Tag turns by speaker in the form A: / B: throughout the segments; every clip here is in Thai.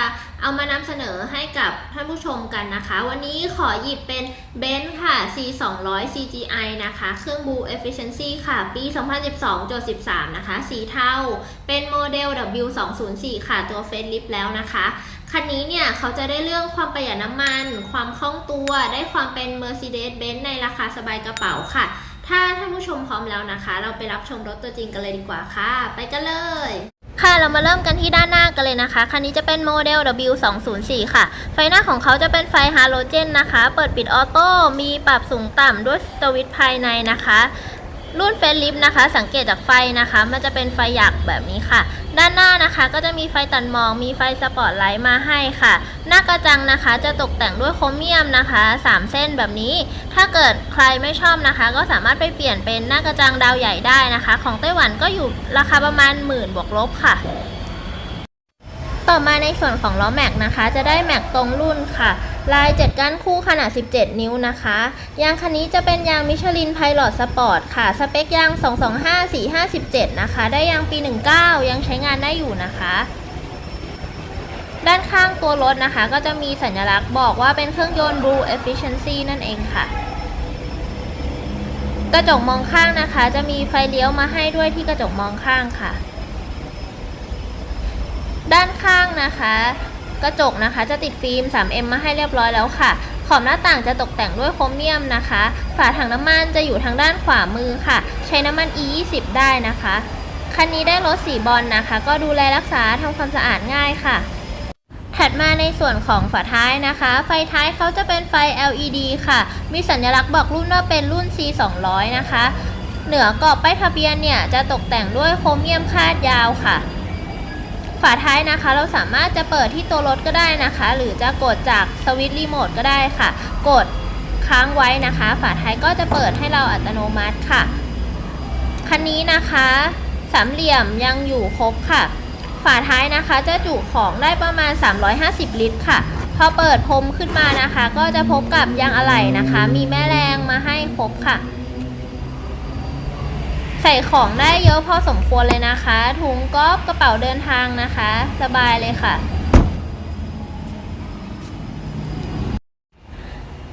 A: จะเอามานำเสนอให้กับท่านผู้ชมกันนะคะ วันนี้ขอหยิบเป็นเบนซ์ค่ะ C 2 0 0 CGI นะคะ เครื่อง Blue Efficiency ค่ะ ปี 2012-13 นะคะ สีเทา เป็นโมเดล W 2 0 4ค่ะ ตัวเฟซลิฟแล้วนะคะคันนี้เนี่ยเขาจะได้เรื่องความประหยัดน้ำมัน ความคล่องตัว ได้ความเป็น Mercedes-Benz ในราคาสบายกระเป๋าค่ะ ถ้าท่านผู้ชมพร้อมแล้วนะคะ เราไปรับชมรถตัวจริงกันเลยดีกว่าค่ะ ไปกันเลย ค่ะเรามาเริ่มกันที่ด้านหน้ากันเลยนะคะ คันนี้จะเป็นโมเดล W 2 0 4 ค่ะ ไฟหน้าของเขาจะเป็นไฟฮาโลเจนนะคะ เปิดปิดออโต้ มีปรับสูงต่ำด้วยสวิตช์ภายในนะคะ รุ่นเฟรนลิฟนะคะ สังเกตจากไฟนะคะ มันจะเป็นไฟหยักแบบนี้ค่ะ ด้านหน้านะคะ ก็จะมีไฟตัดมองมีไฟสปอตไลท์มาให้ค่ะ หน้ากระจังนะคะ จะตกแต่งด้วยโครเมียมนะคะ 3 เส้นแบบนี้ ถ้าเกิดใครไม่ชอบนะคะ ก็สามารถไปเปลี่ยนเป็นหน้ากระจังดาวใหญ่ได้นะคะ ของไต้หวันก็อยู่ราคาประมาณหมื่นบวกลบค่ะ ต่อมาในส่วนของล้อแม็กนะคะ จะได้แม็กตรงรุ่นค่ะ ลาย 7 ก้านคู่ขนาด 17 นิ้วนะคะ ยางคันนี้จะเป็นยางมิชลินไพลอตสปอร์ตค่ะ สเปคยาง 225 457 นะคะ ได้ยางปี 19 ยังใช้งานได้อยู่นะคะ ด้านข้างตัวรถนะคะ ก็จะมีสัญลักษณ์บอกว่าเป็นเครื่องยนต์ Blue Efficiency นั่นเองค่ะ กระจกมองข้างนะคะ จะมีไฟเลี้ยวมาให้ด้วยที่กระจกมองข้างค่ะ ด้านข้างนะคะ กระจกนะคะจะติดฟิล์ม 3M มาให้เรียบร้อยแล้วค่ะ ขอบหน้าต่างจะตกแต่งด้วยโครเมียมนะคะ ฝาถังน้ำมันจะอยู่ทางด้านขวามือค่ะ ใช้น้ำมัน E20 ได้นะคะ คันนี้ได้รถสีบอลนะคะ ก็ดูแลรักษาทำความสะอาดง่ายค่ะถัดมาในส่วนของฝาท้ายนะคะ ไฟท้ายเขาจะเป็นไฟ LED ค่ะ มีสัญลักษณ์บอกรุ่นว่าเป็นรุ่น C200 นะคะ เหนือกรอบป้ายทะเบียนเนี่ยจะตกแต่งด้วยโครเมียมคาดยาวค่ะ ฝาท้ายนะคะเราสามารถจะเปิดที่ตัวรถก็ได้นะคะ หรือจะกดจากสวิตช์รีโมทก็ได้ค่ะ กดค้างไว้นะคะ ฝาท้ายก็จะเปิดให้เราอัตโนมัติค่ะ คันนี้นะคะสามเหลี่ยมยังอยู่ครบค่ะ ฝาท้ายนะคะจะจุของได้ประมาณ 350 ลิตรค่ะ พอเปิดพรมขึ้นมานะคะ ก็จะพบกับยางอะไหล่นะคะ มีแม่แรงมาให้ครบค่ะ ใส่ของได้เยอะพอสมควรเลยนะคะ ถุงก๊อฟกระเป๋าเดินทางนะคะ สบายเลยค่ะ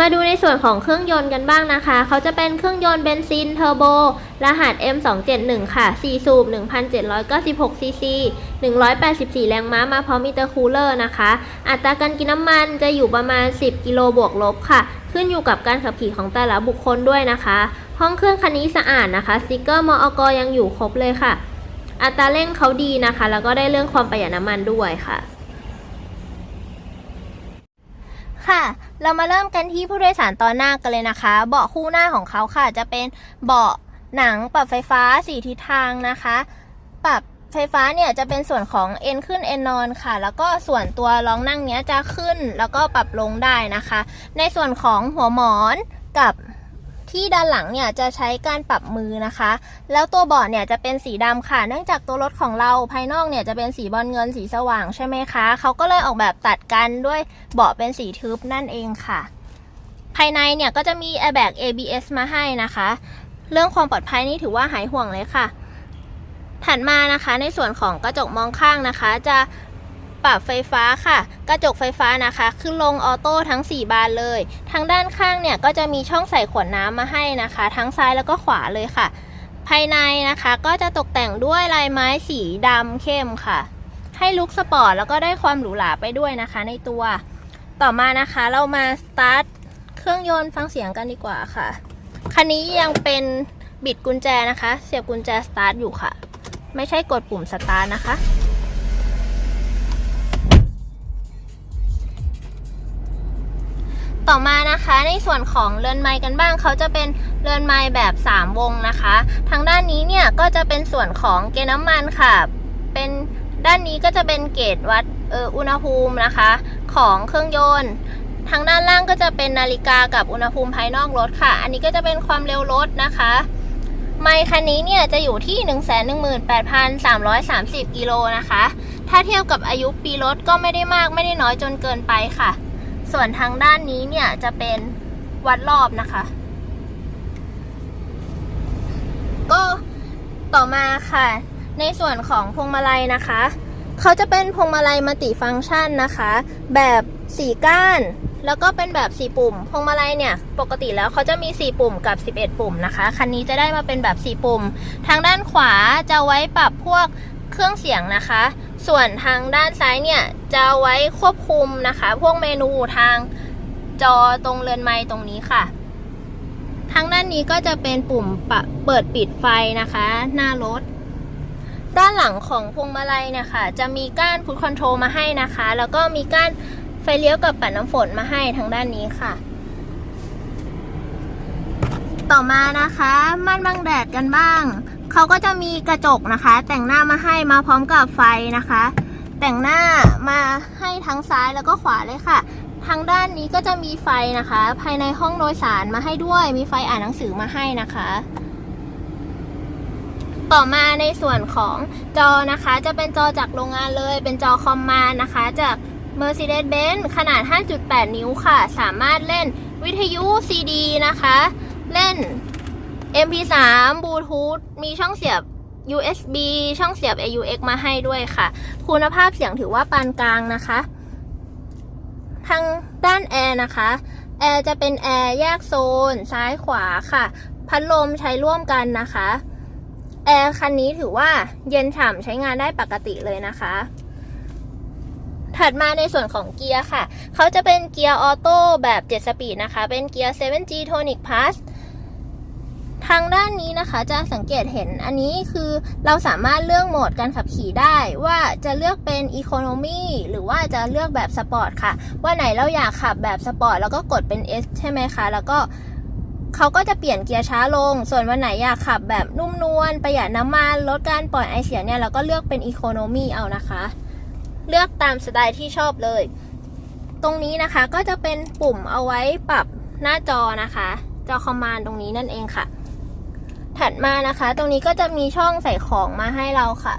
A: มาดูในส่วนของเครื่องยนต์กันบ้างนะคะ เขาจะเป็นเครื่องยนต์เบนซินเทอร์โบ รหัส M271 ค่ะ 4 สูบ 1,796 ซีซี 184 แรงม้ามาพร้อมอิเตอร์คูลเลอร์นะคะ อัตราการกินน้ำมันจะอยู่ประมาณ 10 กิโลบวกลบค่ะ ขึ้นอยู่กับการขับขี่ของแต่ละบุคคลด้วยนะคะ ห้องเครื่องคันนี้สะอาดนะคะสติกเกอร์มอกยังอยู่ครบเลยค่ะ อัตราเร่งเขาดีนะคะ แล้วก็ได้เรื่องความประหยัดน้ำมันด้วยค่ะ ค่ะ เรามาเริ่มกันที่ผู้โดยสารตอนหน้ากันเลยนะคะ เบาะคู่หน้าของเขาค่ะ จะเป็นเบาะหนังปรับไฟฟ้าสีทิศทางนะคะ ปรับไฟฟ้าเนี่ยจะเป็นส่วนของเอ็นขึ้นเอ็นนอนค่ะ แล้วก็ส่วนตัวรองนั่งเนี้ยจะขึ้นแล้วก็ปรับลงได้นะคะ ในส่วนของหัวหมอนกับ ที่ด้านหลังเนี่ยจะใช้การปรับมือนะคะ แล้วตัวเบาะเนี่ยจะเป็นสีดำค่ะ เนื่องจากตัวรถของเราภายนอกเนี่ยจะเป็นสีบอลเงินสีสว่างใช่ไหมคะ เขาก็เลยออกแบบตัดกันด้วยเบาะเป็นสีทึบนั่นเองค่ะ ภายในเนี่ยก็จะมี airbag ABS มาให้นะคะ เรื่องความปลอดภัยนี่ถือว่าหายห่วงเลยค่ะ ถัดมานะคะในส่วนของกระจกมองข้างนะคะ จะ ปรับไฟฟ้าค่ะ กระจกไฟฟ้านะคะขึ้นลงออโต้ทั้ง 4 บานเลย ทางด้านข้างเนี่ยก็จะมีช่องใส่ขวดน้ำมาให้นะคะ ทั้งซ้ายแล้วก็ขวาเลยค่ะ ภายในนะคะก็จะตกแต่งด้วยลายไม้สีดำเข้มค่ะ ให้ลุคสปอร์ตแล้วก็ได้ความหรูหราไปด้วยนะคะ ในตัว ต่อมานะคะเรามาสตาร์ทเครื่องยนต์ฟังเสียงกันดีกว่าค่ะ คันนี้ยังเป็นบิดกุญแจนะคะ เสียบกุญแจสตาร์ทอยู่ค่ะ ไม่ใช่กดปุ่มสตาร์ทนะคะ ต่อมานะคะ ในส่วนของเรือนไม้กันบ้างเขาจะเป็นเรือนไม้แบบ 3 วงนะคะ ทางด้านนี้เนี่ยก็จะเป็นส่วนของเกณฑ์น้ำมันค่ะ เป็นด้านนี้ก็จะเป็นเกจวัดอออุณหภูมินะคะ ของเครื่องยนต์ทางด้านล่างก็จะเป็นนาฬิกากับอุณหภูมิภายนอกรถค่ะ อันนี้ก็จะเป็นความเร็วรถนะคะ ไมค์คันนี้เนี่ยจะอยู่ที่ 118,330 กิโลนะคะ ถ้าเทียบกับอายุปีรถก็ไม่ได้มากไม่ได้น้อยจนเกินไปค่ะ ส่วนทางด้านนี้เนี่ยจะเป็นวัดรอบนะคะ ก็ต่อมาค่ะ ในส่วนของพวงมาลัยนะคะ เขาจะเป็นพวงมาลัยมัลติฟังก์ชันนะคะ แบบสี่ก้าน แล้วก็เป็นแบบสี่ปุ่ม พวงมาลัยเนี่ย ปกติแล้วเขาจะมี 4 ปุ่มกับ 11 ปุ่มนะคะ คันนี้จะได้มาเป็นแบบ 4 ปุ่ม ทางด้านขวาจะไว้ปรับพวกเครื่องเสียงนะคะ ส่วนทางด้านซ้ายเนี่ยจะไว้ควบคุมนะคะ พวกเมนูทางจอตรงเรือนไม้ตรงนี้ค่ะ ทางด้านนี้ก็จะเป็นปุ่มปเปิดปิดไฟนะคะ หน้ารถ ด้านหลังของพวงมาลัยเนี่ยค่ะ จะมีก้านฟูดคอนโทรลมาให้นะคะ แล้วก็มีก้านไฟเลี้ยวกับปัดน้ำฝนมาให้ทางด้านนี้ค่ะ ต่อมานะคะม่านบังแดดกันบ้าง เขาก็จะมีกระจกนะคะ แต่งหน้ามาให้มาพร้อมกับไฟนะคะ แต่งหน้ามาให้ทั้งซ้ายแล้วก็ขวาเลยค่ะ ทางด้านนี้ก็จะมีไฟนะคะ ภายในห้องโดยสารมาให้ด้วย มีไฟอ่านหนังสือมาให้นะคะ ต่อมาในส่วนของจอนะคะ จะเป็นจอจากโรงงานเลย เป็นจอคอมมานนะคะ จาก Mercedes-Benz ขนาด 5.8 นิ้วค่ะ สามารถเล่นวิทยุ CD นะคะ เล่น MP3 Bluetooth มีช่องเสียบ USB ช่องเสียบ AUX มาให้ด้วยค่ะ คุณภาพเสียงถือว่าปานกลางนะคะ ทางด้านแอร์นะคะ แอร์จะเป็นแอร์แยกโซน ซ้ายขวาค่ะ พัดลมใช้ร่วมกันนะคะ แอร์คันนี้ถือว่าเย็นฉ่ำใช้งานได้ปกติเลยนะคะ ถัดมาในส่วนของเกียร์ค่ะ เขาจะเป็นเกียร์ออโต้แบบ 7 สปีดนะคะ เป็นเกียร์ 7G Tonic Plus ทางด้านนี้นะคะจะสังเกตเห็นอันนี้คือเราสามารถเลือกโหมดการขับขี่ได้ ว่าจะเลือกเป็น Economy หรือว่าจะเลือกแบบสปอร์ตค่ะ ว่าไหนเราอยากขับแบบสปอร์ตแล้วก็กดเป็น S ใช่ไหมคะ แล้วก็เขาก็จะเปลี่ยนเกียร์ช้าลง ส่วนวันไหนอยากขับแบบนุ่มนวลประหยัดน้ำมันลดการปล่อยไอเสียเนี่ยเราก็เลือกเป็น Economy เอานะคะ เลือกตามสไตล์ที่ชอบเลย ตรงนี้นะคะก็จะเป็นปุ่มเอาไว้ปรับหน้าจอนะคะ จอคอมมานด์ตรงนี้นั่นเองค่ะ ถัดมานะคะ ตรงนี้ก็จะมีช่องใส่ของมาให้เราค่ะ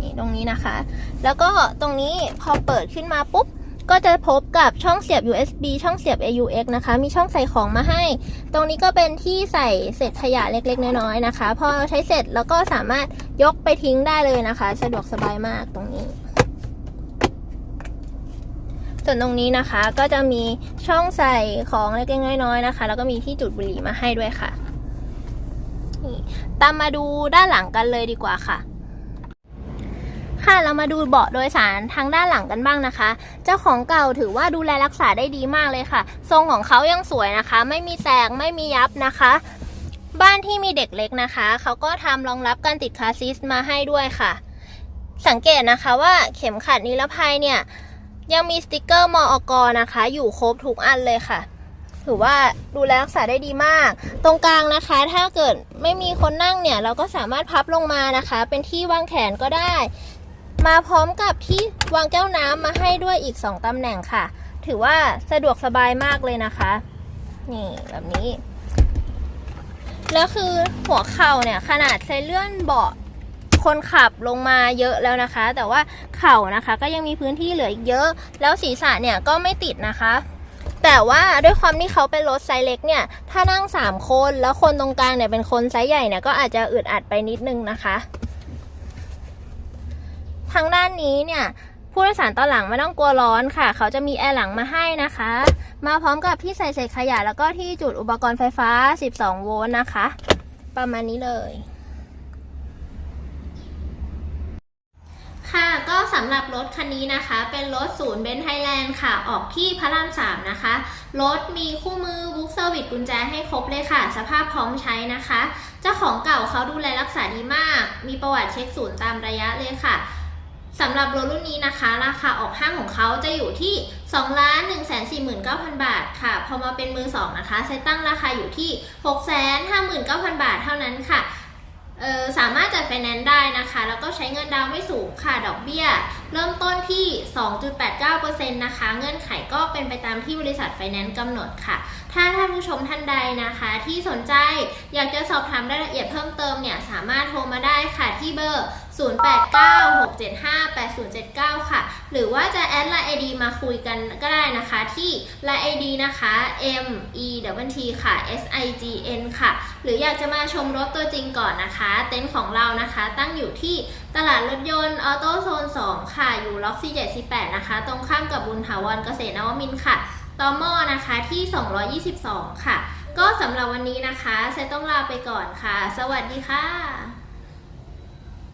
A: นี่ตรงนี้นะคะ แล้วก็ตรงนี้พอเปิดขึ้นมาปุ๊บ ก็จะพบกับช่องเสียบ USB ช่องเสียบ AUX นะคะ มีช่องใส่ของมาให้ ตรงนี้ก็เป็นที่ใส่เศษขยะเล็กๆ น้อยๆนะคะ พอใช้เสร็จแล้วก็สามารถยกไปทิ้งได้เลยนะคะ สะดวกสบายมากตรงนี้ ส่วนตรงนี้นะคะก็จะมีช่องใส่ของเล็กๆน้อยๆนะคะ แล้วก็มีที่จุดบุหรี่มาให้ด้วยค่ะ ตามมาดูด้านหลังกันเลยดีกว่าค่ะ ค่ะเรามาดูเบาะโดยสารทางด้านหลังกันบ้างนะคะ เจ้าของเก่าถือว่าดูแลรักษาได้ดีมากเลยค่ะ ทรงของเขายังสวยนะคะ ไม่มีแตกไม่มียับนะคะ บ้านที่มีเด็กเล็กนะคะ เขาก็ทำรองรับการติดคาซีสมาให้ด้วยค่ะ สังเกตนะคะว่าเข็มขัดนิรภัยเนี่ยยังมีสติกเกอร์มอกนะคะ อยู่ครบทุกอันเลยค่ะ ถือว่าดูแลรักษาได้ดีมาก ตรงกลางนะคะ ถ้าเกิดไม่มีคนนั่งเนี่ย เราก็สามารถพับลงมานะคะ เป็นที่วางแขนก็ได้ มาพร้อมกับที่วางแก้วน้ำมาให้ด้วยอีก 2ตำแหน่งค่ะ ถือว่าสะดวกสบายมากเลยนะคะ นี่แบบนี้ แล้วคือหัวเข่าเนี่ย ขนาดใช้เลื่อนเบาะคนขับลงมาเยอะแล้วนะคะ แต่ว่าเข่านะคะก็ยังมีพื้นที่เหลืออีกเยอะ แล้วศีรษะเนี่ยก็ไม่ติดนะคะ แต่ว่าด้วยความที่เขาเป็นรถไซส์เล็กเนี่ย ถ้านั่ง 3 คนแล้วคนตรงกลางเนี่ยเป็นคนไซส์ใหญ่เนี่ยก็อาจจะอึดอัดไปนิดนึงนะคะ ทางด้านนี้เนี่ยผู้โดยสารตอนหลังไม่ต้องกลัวร้อนค่ะ เขาจะมีแอร์หลังมาให้นะคะ มาพร้อมกับที่ใส่เศษขยะแล้วก็ที่จุดอุปกรณ์ไฟฟ้า 12 โวลต์นะคะ ประมาณนี้เลย ค่ะก็สำหรับรถคันนี้นะคะ เป็นรถศูนย์เบนไทยแลนด์ค่ะ ออกที่พระรามสามนะคะ รถมีคู่มือบุ๊กเซอร์วิสกุญแจให้ครบเลยค่ะ สภาพพร้อมใช้นะคะ เจ้าของเก่าเขาดูแลรักษาดีมาก มีประวัติเช็คศูนย์ตามระยะเลยค่ะสำหรับรถรุ่นนี้นะคะ ราคาออกห้างของเขาจะอยู่ที่2ล้าน1 4 9 0 0 0 บาทค่ะ พอมาเป็นมือสองนะคะไซตตั้งราคาอยู่ที่ 6 5 9 0 0 0 บาทเท่านั้นค่ะ สามารถจัดไฟแนนซ์ได้นะคะ แล้วก็ใช้เงินดาวน์ไม่สูงค่ะ ดอกเบี้ยเริ่มต้นที่ 2.89%นะคะ เงื่อนไขก็เป็นไปตามที่บริษัทไฟแนนซ์กำหนดค่ะ ถ้าท่านผู้ชมท่านใดนะคะ ที่สนใจอยากจะสอบถามรายละเอียดเพิ่มเติมเนี่ย สามารถโทรมาได้ค่ะที่เบอร์ 0896758079 ค่ะ หรือว่าจะแอดไลน์ ID มาคุยกันก็ได้นะคะที่ line ID นะคะ M E W T ค่ะ S I G N ค่ะ หรืออยากจะมาชมรถตัวจริงก่อนนะคะ เต็นท์ของเรานะคะตั้งอยู่ที่ตลาดรถยนต์ออโต้โซน 2 ค่ะอยู่ล็อก 478 นะคะ ตรงข้ามกับบุญถาวรเกษตรนวมินค่ะตอมอนะคะที่ 222 ค่ะ ก็สำหรับวันนี้นะคะเซต้องลาไปก่อนค่ะ สวัสดีค่ะ